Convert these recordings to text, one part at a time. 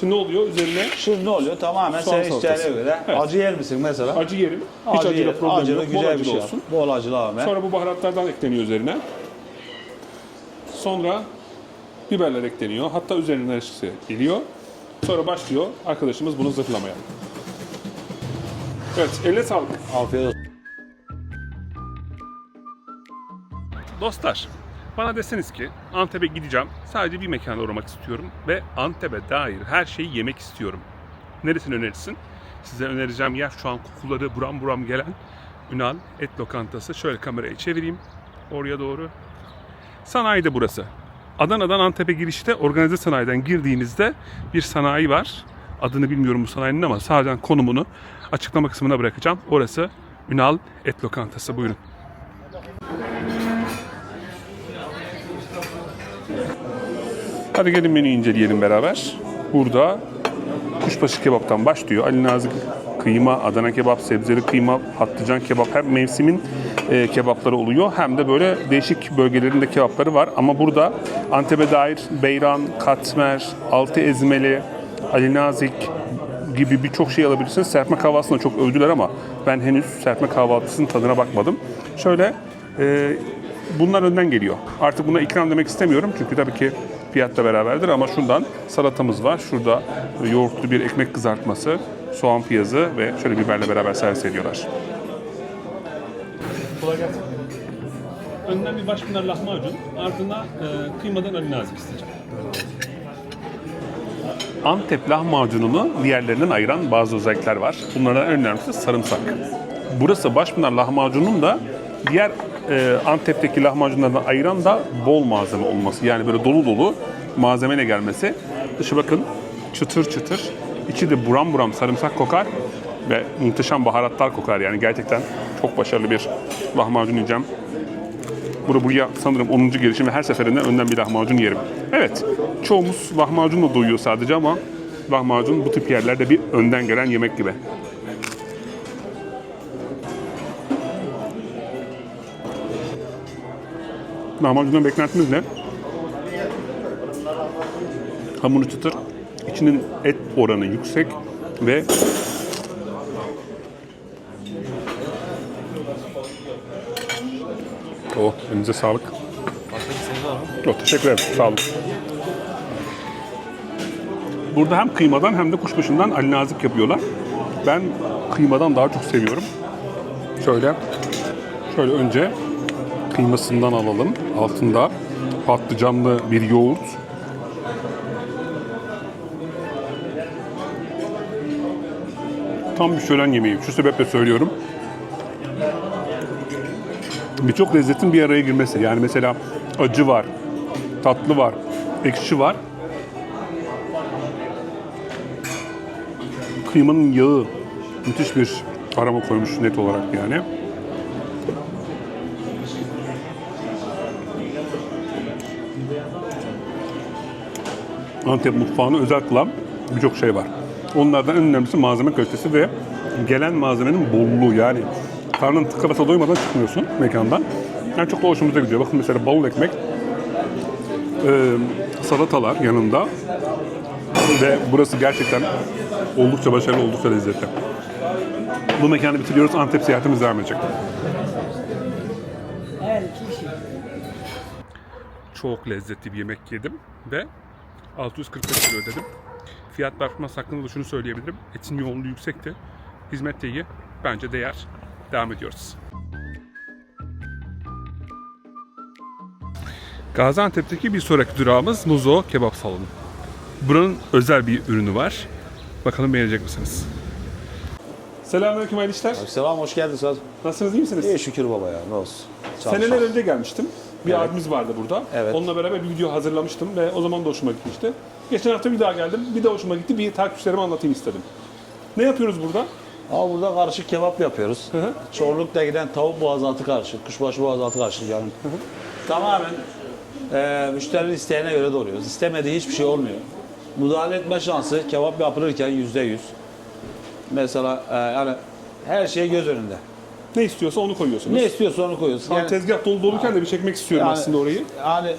Şimdi ne oluyor? Üzerine Şimdi ne oluyor? Tamamen Soğan senin salatası. isteğine göre. Evet. Acı yer misin mesela? acı yerim. Hiç Acı acıyla yer. problem Acılı yok. Bol güzel bir acılı şey. olsun. Bol acılı abi. Sonra bu baharatlardan ekleniyor üzerine. Sonra biberler ekleniyor. Hatta üzerine eşkisi geliyor. Sonra başlıyor arkadaşımız bunu zırhlamaya. Evet, eline sağlık. Afiyet olsun. Dostlar, bana deseniz ki Antep'e gideceğim, sadece bir mekana uğramak istiyorum ve Antep'e dair her şeyi yemek istiyorum. Neresini önerirsin? Size önereceğim yer şu an kokuları buram buram gelen Ünal Et Lokantası. Şöyle kamerayı çevireyim oraya doğru. Sanayide burası. Adana'dan Antep'e girişte organize sanayiden girdiğinizde bir sanayi var. Adını bilmiyorum bu sanayinin ama sadece konumunu açıklama kısmına bırakacağım. Orası Ünal Et Lokantası. Buyurun. Hadi gelin menüyü inceleyelim beraber. Burada kuşbaşı kebaptan başlıyor. Ali Nazik kıyma, Adana kebap, sebzeli kıyma, patlıcan kebap hem mevsimin e, kebapları oluyor hem de böyle değişik bölgelerin de kebapları var. Ama burada Antep'e dair beyran, katmer, altı ezmeli, Ali Nazik gibi birçok şey alabilirsiniz. Serpme kahvaltısını çok övdüler ama ben henüz serpme kahvaltısının tadına bakmadım. Şöyle e, bunlar önden geliyor. Artık buna ikram demek istemiyorum çünkü tabii ki fiyatla beraberdir ama şundan salatamız var. Şurada yoğurtlu bir ekmek kızartması, soğan piyazı ve şöyle biberle beraber servis ediyorlar. Kolay gelsin. Önden bir başpınar lahmacun, ardına e, kıymadan Ali Nazik isteyeceğim. Antep lahmacununu diğerlerinden ayıran bazı özellikler var. Bunlardan en önemlisi sarımsak. Burası Başpınar lahmacunun da diğer e, Antep'teki lahmacunlardan ayıran da bol malzeme olması. Yani böyle dolu dolu malzemeyle gelmesi. Dışı bakın çıtır çıtır. içi de buram buram sarımsak kokar ve muhteşem baharatlar kokar. Yani gerçekten çok başarılı bir lahmacun yiyeceğim. Burada buraya sanırım 10. gelişim ve her seferinde önden bir lahmacun yerim. Evet, çoğumuz lahmacunla doyuyor sadece ama lahmacun bu tip yerlerde bir önden gelen yemek gibi. Lahmacundan beklentimiz ne? Hamuru çıtır, içinin et oranı yüksek ve Oh, elinize sağlık. Yok, teşekkür ederim. Sağ olun. Burada hem kıymadan hem de kuşbaşından Ali Nazik yapıyorlar. Ben kıymadan daha çok seviyorum. Şöyle, şöyle önce kıymasından alalım. Altında patlıcanlı bir yoğurt. Tam bir şölen yemeği. Şu sebeple söylüyorum birçok lezzetin bir araya girmesi. Yani mesela acı var, tatlı var, ekşi var. Kıymanın yağı müthiş bir aroma koymuş net olarak yani. Antep mutfağını özel kılan birçok şey var. Onlardan en önemlisi malzeme kalitesi ve gelen malzemenin bolluğu yani karnın tıka basa doymadan çıkmıyorsun mekandan. Yani çok da hoşumuza gidiyor. Bakın mesela bavul ekmek, e, salatalar yanında ve burası gerçekten oldukça başarılı, oldukça lezzetli. Bu mekanı bitiriyoruz. Antep seyahatimiz devam edecek. Çok lezzetli bir yemek yedim ve 645 lira ödedim. Fiyat performans hakkında da şunu söyleyebilirim. Etin yoğunluğu yüksekti. Hizmet de iyi. Bence değer. Devam ediyoruz. Gaziantep'teki bir sonraki durağımız Muzo Kebap Salonu. Buranın özel bir ürünü var. Bakalım beğenecek misiniz? Selamünaleyküm hayırlı işler. Selam hoş geldin Saz. Nasılsınız iyi misiniz? İyi şükür baba ya ne olsun. Çalışalım. Seneler önce gelmiştim. Bir Evet. abimiz vardı burada. Evet. Onunla beraber bir video hazırlamıştım ve o zaman da hoşuma gitmişti. Geçen hafta bir daha geldim. Bir de hoşuma gitti. Bir takipçilerime anlatayım istedim. Ne yapıyoruz burada? Ama burada karışık kebap yapıyoruz. hı. Çoğunlukla giden tavuk boğazaltı karışık, kuşbaşı boğazaltı karışık yani. Tamamen e, müşterinin isteğine göre doğruyoruz. İstemediği hiçbir şey olmuyor. Müdahale etme şansı kebap yapılırken yüzde yüz. Mesela e, yani her şey göz önünde. Ne istiyorsa onu koyuyorsunuz. Ne istiyorsa onu koyuyoruz. Tam Yani- tezgah dolu doluyken de bir çekmek istiyorum Yani- aslında orayı. Yani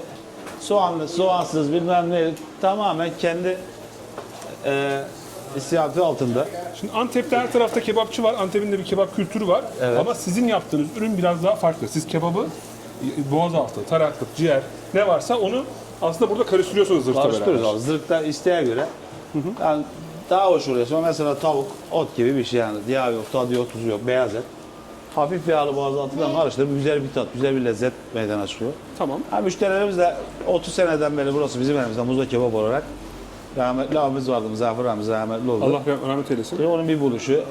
soğanlı, soğansız bilmem ne tamamen kendi e, istiyatı altında. Şimdi Antep'te her tarafta kebapçı var. Antep'in de bir kebap kültürü var. Evet. Ama sizin yaptığınız ürün biraz daha farklı. Siz kebabı e, boğazaltı, taraklık, ciğer ne varsa onu aslında burada karıştırıyorsunuz zırhla Karıştırıyoruz beraber. abi. Zırhta isteğe göre. Yani daha hoş oluyor. Sonra mesela tavuk, ot gibi bir şey yani. Yağ yok, tadı yok, tuzu yok, beyaz et. Hafif yağlı boğazaltından karıştırıp güzel bir tat, güzel bir lezzet meydana çıkıyor. Tamam. Ha, müşterilerimiz de 30 seneden beri burası bizim elimizde muzla kebap olarak. Rahmetli abimiz vardı, Muzaffer abimiz rahmetli oldu. Allah rahmet eylesin. Ve onun bir buluşu.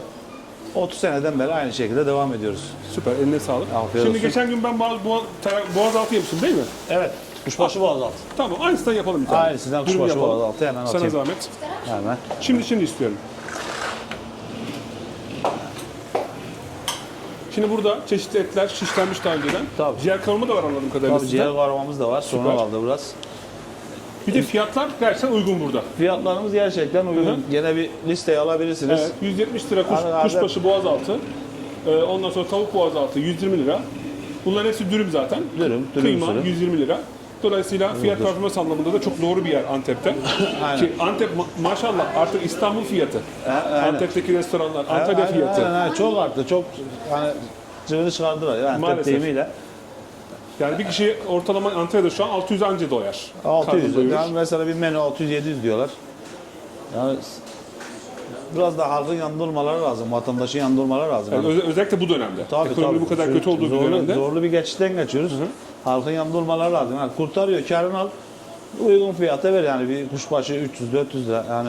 30 seneden beri aynı şekilde devam ediyoruz. Süper, eline sağlık. Afiyet Şimdi olsun. geçen gün ben boğaz, boğaz, boğazaltı yemiştim değil mi? Evet. Kuşbaşı boğazaltı. Tamam, aynısından yapalım bir tane. Aynısından kuşbaşı yapalım. boğazaltı hemen Sana atayım. zahmet. Hemen. Şimdi şimdi istiyorum. Şimdi burada çeşitli etler şişlenmiş daha önceden. Tabii. Ciğer kavurma da var anladığım kadarıyla Tabii sizde. ciğer kavurmamız da var. Sonra Süper. kaldı biraz. Bir de fiyatlar gerçekten uygun burada. Fiyatlarımız gerçekten uygun. Hı hı. Gene bir listeye alabilirsiniz. Evet, 170 lira kuş, Abi, abi. kuşbaşı boğazaltı. Ee, ondan sonra tavuk boğazaltı 120 lira. Bunların hepsi dürüm zaten. Dürüm, dürüm Kıyma usulü. 120 lira. Dolayısıyla fiyat performans anlamında da çok doğru bir yer Antep'te. Aynen. Ki Antep ma- maşallah artık İstanbul fiyatı. aynen. Antep'teki restoranlar, Antalya Aynen, fiyatı. Aynen, aynen. Çok arttı. Çok hani cıvını çıkardılar. Yani Antep Maalesef. deyimiyle. Yani bir kişi ortalama Antalya'da şu an 600 anca doyar. 600. Karnını doyurur. Yani mesela bir menü 600-700 diyorlar. Yani s- biraz da halkın yanında olmaları lazım. Vatandaşın yanında olmaları lazım. Yani Yani öz- özellikle bu dönemde. Tabii, Ekonomi tabii. bu kadar kötü olduğu bir zorlu, dönemde. Zorlu bir geçişten geçiyoruz. Halkın yanında olmaları lazım. Yani kurtarıyor, karını al. Uygun fiyata ver yani bir kuşbaşı 300-400 lira. Yani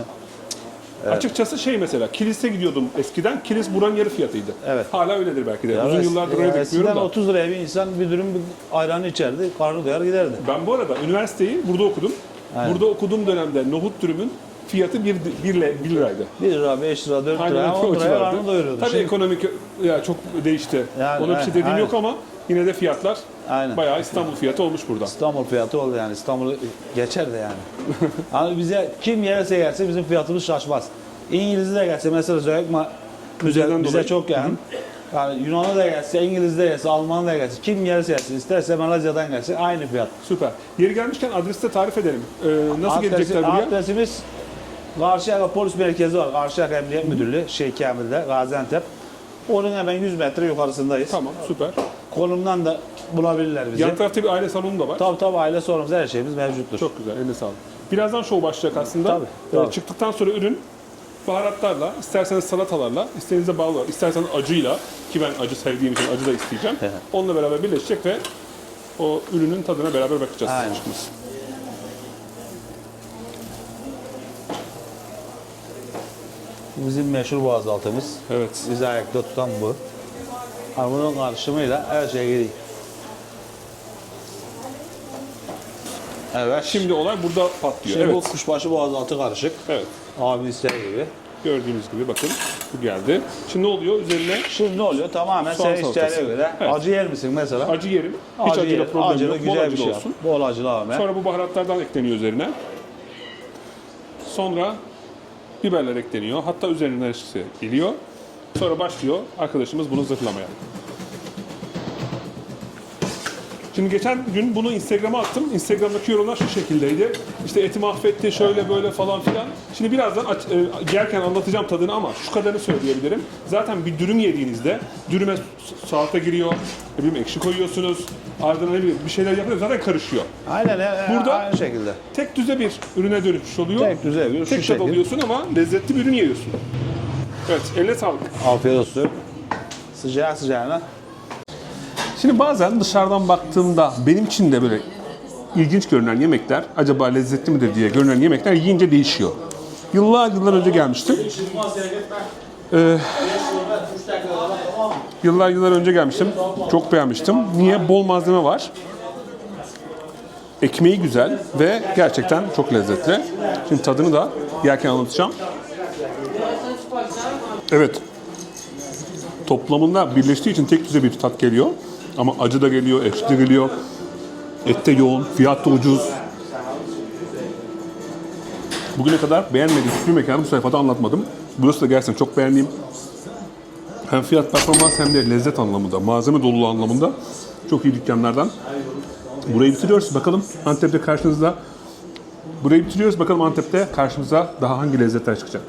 Açıkçası şey mesela kilise gidiyordum eskiden. Kilis buranın yarı fiyatıydı. Evet. Hala öyledir belki de. Ya Uzun yıllardır öyle de Eskiden da. 30 liraya bir insan bir dürüm bir ayranı içerdi, karnı doyar giderdi. Ben bu arada üniversiteyi burada okudum. Aynen. Burada okuduğum dönemde nohut dürümün fiyatı 1, 1, liraydı. 1 lira, 5 lira, 4 Aynen lira, öyle, 10 o liraya karnını doyuruyordu. Tabii Şimdi- ekonomik ya çok değişti. Yani, Ona bir şey dediğim aynen. yok ama yine de fiyatlar Aynen. bayağı İstanbul fiyatı olmuş burada. İstanbul fiyatı oldu yani. İstanbul'u geçer de yani. hani bize kim yerse gelse bizim fiyatımız şaşmaz. İngiliz de gelse mesela Müzeden bize, bize dolayı. çok yani. Yani Yunanlı da gelse, İngiliz de gelse, Alman da gelse, kim yerse gelsin, isterse Malezya'dan gelse aynı fiyat. Süper. Yeri gelmişken adresi de tarif edelim. Ee, nasıl Adresi- gelecekler buraya? Adresimiz Karşıyaka Polis Merkezi var. Karşıyaka Emniyet Müdürlüğü, Şeyh Kamil'de, Gaziantep. Onun hemen 100 metre yukarısındayız. Tamam süper. Konumdan da bulabilirler bizi. Yan tarafta bir aile salonu da var. Tabii tabii aile sorumuz her şeyimiz mevcuttur. Çok güzel, eline sağlık. Birazdan show başlayacak aslında. Tabii, Ee, tabii. çıktıktan sonra ürün baharatlarla, isterseniz salatalarla, isteğinize bağlı olarak, isterseniz acıyla ki ben acı sevdiğim için acı da isteyeceğim. Onunla beraber birleşecek ve o ürünün tadına beraber bakacağız. Aynen. Çıkması. Bizim meşhur boğazaltımız. Evet. Bizi ayakta tutan bu. Bunun karışımıyla her şey gidiyor. Evet. Şimdi, Şimdi olay burada patlıyor. bu evet. kuşbaşı boğazaltı karışık. Evet. Abi isteği gibi. Gördüğünüz gibi bakın bu geldi. Şimdi ne oluyor? Üzerine Şimdi ne oluyor? Tamamen Soğan senin isteğine göre. Evet. Acı yer misin mesela? acı yerim. Hiç Acı acıyla problem Acılı yok. Bol güzel bir acılı şey olsun. olsun. Bol acılı abi. Sonra bu baharatlardan ekleniyor üzerine. Sonra biberler ekleniyor. Hatta üzerine geliyor. Sonra başlıyor arkadaşımız bunu zırhlamaya. Şimdi geçen gün bunu Instagram'a attım. Instagram'daki yorumlar şu şekildeydi. İşte eti mahvetti, şöyle böyle falan filan. Şimdi birazdan aç, e, yerken anlatacağım tadını ama şu kadarını söyleyebilirim. Zaten bir dürüm yediğinizde dürüme salata giriyor, ne bileyim ekşi koyuyorsunuz, ardından ne bileyim bir şeyler yapıyorsunuz zaten karışıyor. Aynen. e, Burada- aynı şekilde. Tek düze bir ürüne dönüşmüş oluyor. Tek düze bir, şu Tek tad şekil. alıyorsun ama lezzetli bir ürün yiyorsun. Evet, eline sağlık. Afiyet olsun. Sıcağı sıcağına. Şimdi bazen dışarıdan baktığımda benim için de böyle ilginç görünen yemekler, acaba lezzetli midir diye görünen yemekler yiyince değişiyor. Yıllar yıllar önce gelmiştim. Ee, yıllar yıllar önce gelmiştim. Çok beğenmiştim. Niye? Bol malzeme var. Ekmeği güzel ve gerçekten çok lezzetli. Şimdi tadını da yerken anlatacağım. Evet, toplamında birleştiği için tek düze bir tat geliyor. Ama acı da geliyor, ekşi de geliyor. Et de yoğun, fiyat da ucuz. Bugüne kadar beğenmediğim hiçbir mekanı bu sayfada anlatmadım. Burası da gerçekten çok beğendiğim hem fiyat performans hem de lezzet anlamında, malzeme doluluğu anlamında çok iyi dükkanlardan. Burayı bitiriyoruz. Bakalım Antep'te karşınızda Burayı bitiriyoruz. Bakalım Antep'te karşımıza daha hangi lezzetler çıkacak.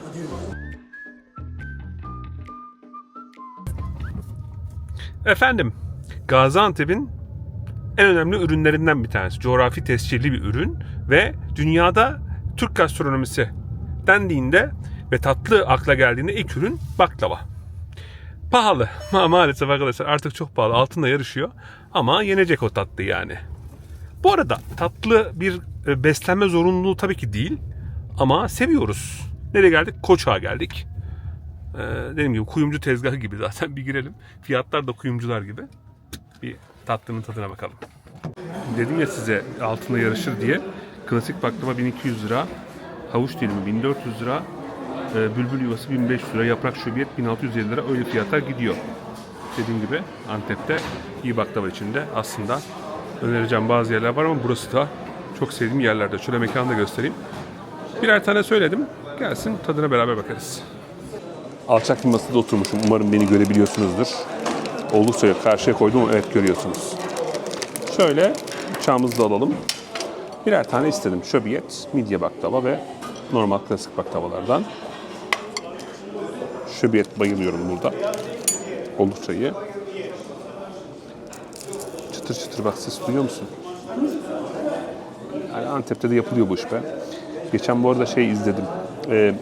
Efendim, Gaziantep'in en önemli ürünlerinden bir tanesi. Coğrafi tescilli bir ürün ve dünyada Türk gastronomisi dendiğinde ve tatlı akla geldiğinde ilk ürün baklava. Pahalı Ma- maalesef arkadaşlar artık çok pahalı altında yarışıyor ama yenecek o tatlı yani. Bu arada tatlı bir e, beslenme zorunluluğu tabii ki değil ama seviyoruz. Nereye geldik? Koçak'a geldik. Ee, dediğim gibi kuyumcu tezgahı gibi zaten bir girelim. Fiyatlar da kuyumcular gibi. Bir tatlının tadına bakalım. Dedim ya size altında yarışır diye. Klasik baklava 1200 lira. Havuç dilimi 1400 lira. e, bülbül yuvası 1500 lira. Yaprak şöbiyet 1650 lira. Öyle fiyatlar gidiyor. Dediğim gibi Antep'te iyi baklava içinde aslında önereceğim bazı yerler var ama burası da çok sevdiğim yerlerde. Şöyle mekanı da göstereyim. Birer tane söyledim. Gelsin tadına beraber bakarız. Alçak bir masada oturmuşum. Umarım beni görebiliyorsunuzdur. Oldukça karşıya koydum evet görüyorsunuz. Şöyle bıçağımızı da alalım. Birer tane istedim. Şöbiyet, midye baklava ve normal klasik baklavalardan. Şöbiyet bayılıyorum burada. Oldukça iyi. Çıtır çıtır bak ses duyuyor musun? Yani Antep'te de yapılıyor bu iş be. Geçen bu arada şey izledim. Ee,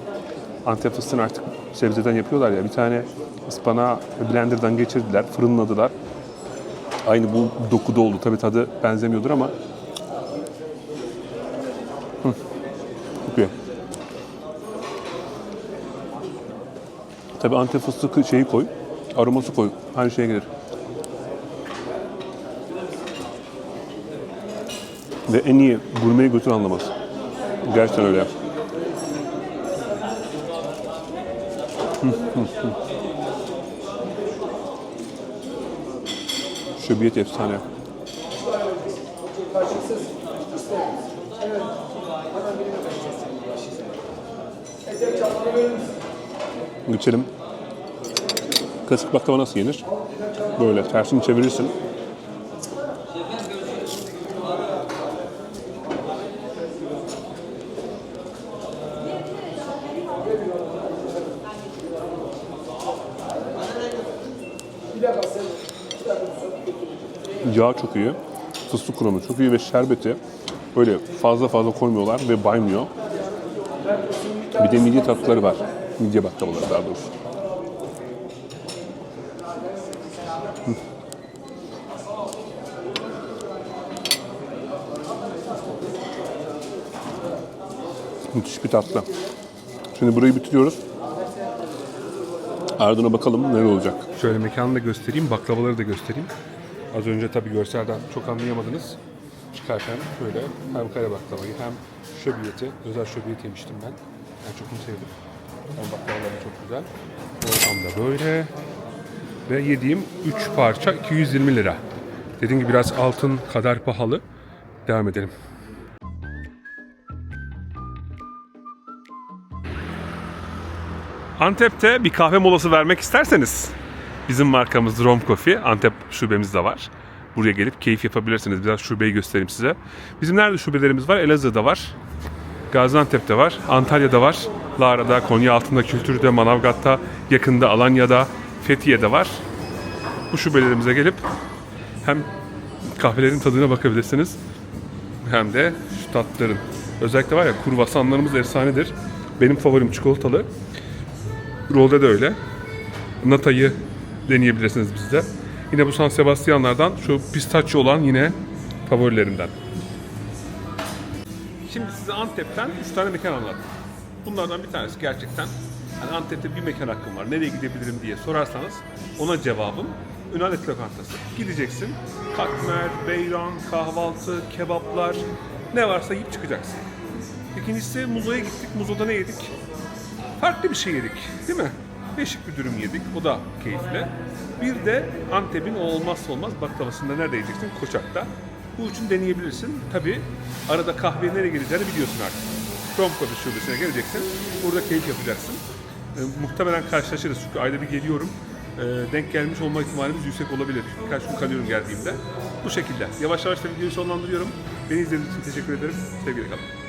Antep fıstığını artık sebzeden yapıyorlar ya. Bir tane ıspanağı blenderdan geçirdiler, fırınladılar. Aynı bu dokuda oldu. Tabii tadı benzemiyordur ama Hı. İyi. Tabii Antep fıstığı şeyi koy, aroması koy. Aynı şeye gelir. Ve en iyi gurmeyi götür anlamaz. Gerçekten öyle. Şöbiyet efsane. Geçelim. Klasik baklava nasıl yenir? Böyle tersini çevirirsin. Yağ çok iyi. Fıstık kurumu çok iyi ve şerbeti böyle fazla fazla koymuyorlar ve baymıyor. Bir de midye tatlıları var. Midye baklavaları daha doğrusu. Müthiş bir tatlı. Şimdi burayı bitiriyoruz. Ardına bakalım neler olacak. Şöyle mekanı da göstereyim, baklavaları da göstereyim. Az önce tabii görselden çok anlayamadınız. Çıkarken böyle hem kare baklavayı hem şöbiyeti, özel şöbiyet yemiştim ben. Ben çok bunu sevdim. Hem baklavaları çok güzel. Ortam da böyle. Ve yediğim 3 parça 220 lira. Dediğim gibi biraz altın kadar pahalı. Devam edelim. Antep'te bir kahve molası vermek isterseniz bizim markamız Rom Coffee Antep şubemiz de var. Buraya gelip keyif yapabilirsiniz. Biraz şubeyi göstereyim size. Bizim nerede şubelerimiz var? Elazığ'da var. Gaziantep'te var. Antalya'da var. Lara'da, Konyaaltı'nda, Kültür'de, Manavgat'ta, yakında Alanya'da, Fethiye'de var. Bu şubelerimize gelip hem kahvelerin tadına bakabilirsiniz hem de şu tatlıların. Özellikle var ya kurvasanlarımız efsanedir. Benim favorim çikolatalı. Rolde de öyle. Nata'yı deneyebilirsiniz bizde. Yine bu San Sebastian'lardan şu pistachio olan yine favorilerimden. Şimdi size Antep'ten 3 tane mekan anlattım. Bunlardan bir tanesi gerçekten hani Antep'te bir mekan hakkım var. Nereye gidebilirim diye sorarsanız ona cevabım Ünal Et Lokantası. Gideceksin. Katmer, beyran, kahvaltı, kebaplar ne varsa yiyip çıkacaksın. İkincisi Muzo'ya gittik. Muzo'da ne yedik? farklı bir şey yedik değil mi? Değişik bir dürüm yedik. O da keyifli. Bir de Antep'in o olmazsa olmaz baklavasında nerede yiyeceksin? Koçak'ta. Bu için deneyebilirsin. Tabi arada kahveye nereye geleceğini biliyorsun artık. Romkobi şubesine geleceksin. Burada keyif yapacaksın. Ee, muhtemelen karşılaşırız çünkü ayda bir geliyorum. Ee, denk gelmiş olma ihtimalimiz yüksek olabilir. Birkaç gün kalıyorum geldiğimde. Bu şekilde. Yavaş yavaş da videoyu sonlandırıyorum. Beni izlediğiniz için teşekkür ederim. Sevgiyle kalın.